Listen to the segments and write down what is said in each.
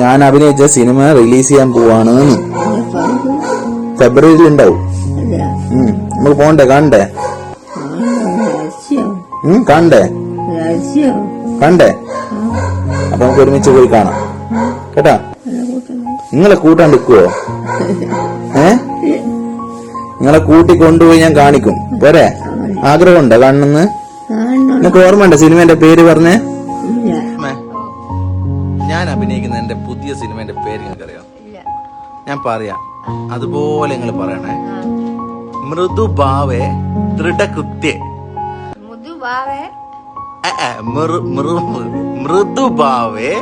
ഞാൻ അഭിനയിച്ച cinema release ചെയ്യാൻ പോവാണ് ഫെബ്രുവരി ഫെബ്രുവരിയിൽ ഉണ്ടാവും നമുക്ക് പോണ്ടേ കണ്ടേ കണ്ടേ കണ്ടേ അപ്പൊ നമുക്ക് ഒരുമിച്ച് പോയി കാണാം. കേട്ടാ? നിങ്ങളെ കൂട്ടാൻ നിൽക്കുവോ ഏ? നിങ്ങളെ കൂട്ടി കൊണ്ടുപോയി ഞാൻ കാണിക്കും. പോരെ? ആഗ്രഹമുണ്ടോ കാണുന്നെന്ന് നിനക്ക് ഓർമ്മ ഉണ്ടോ സിനിമന്റെ പേര് പറഞ്ഞേ? ഞാൻ അഭിനയിക്കുന്ന എന്റെ പുതിയ സിനിമന്റെ പേര് നിങ്ങൾക്ക് അറിയാം ഞാൻ പറയാം. അതുപോലെ നിങ്ങൾ പറയണേ. മൃദുഭാവേ ദൃഢകൃത്യേ. മൃദുഭാവേ?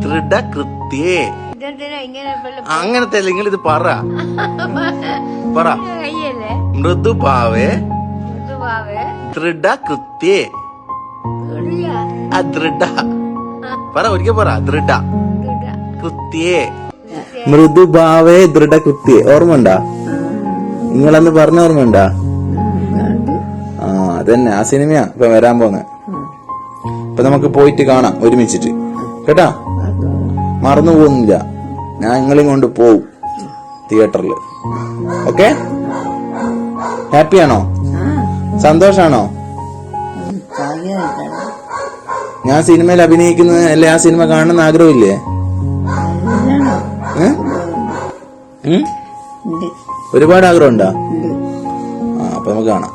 ദൃഢകൃത്യേ. അങ്ങനത്തെ നിങ്ങൾ ഇത് പറ. മൃദുഭാവേ ദൃഢകൃത്യേ. ആ അദൃഢ പറ ഒരിക്കൽ പറ. ദൃഢ. കൃത്യേ. മൃദുഭാവേ ദൃഢകൃത്യേ ഓർമ്മണ്ടാ നിങ്ങളന്ന് പറഞ്ഞ ഓർമ്മ ഉണ്ടാ ആ അതന്നെ. ആ സിനിമയാ ഇപ്പൊ വരാൻ പോന്നെ. ഇപ്പൊ നമുക്ക് പോയിട്ട് കാണാം ഒരുമിച്ചിട്ട്. കേട്ടാ? മറന്നു പോകുന്നില്ല. ഞാൻ നിങ്ങളെയും കൊണ്ട് പോവും തിയേറ്ററിൽ ഓക്കെ? ഹാപ്പിയാണോ? സന്തോഷാണോ? ഞാൻ സിനിമയിൽ അഭിനയിക്കുന്ന അല്ലെ? ആ സിനിമ കാണണമെന്ന് ആഗ്രഹമില്ലേ? ഒരുപാട് ഉണ്ട്. ആ അപ്പൊ നമുക്ക് കാണാം.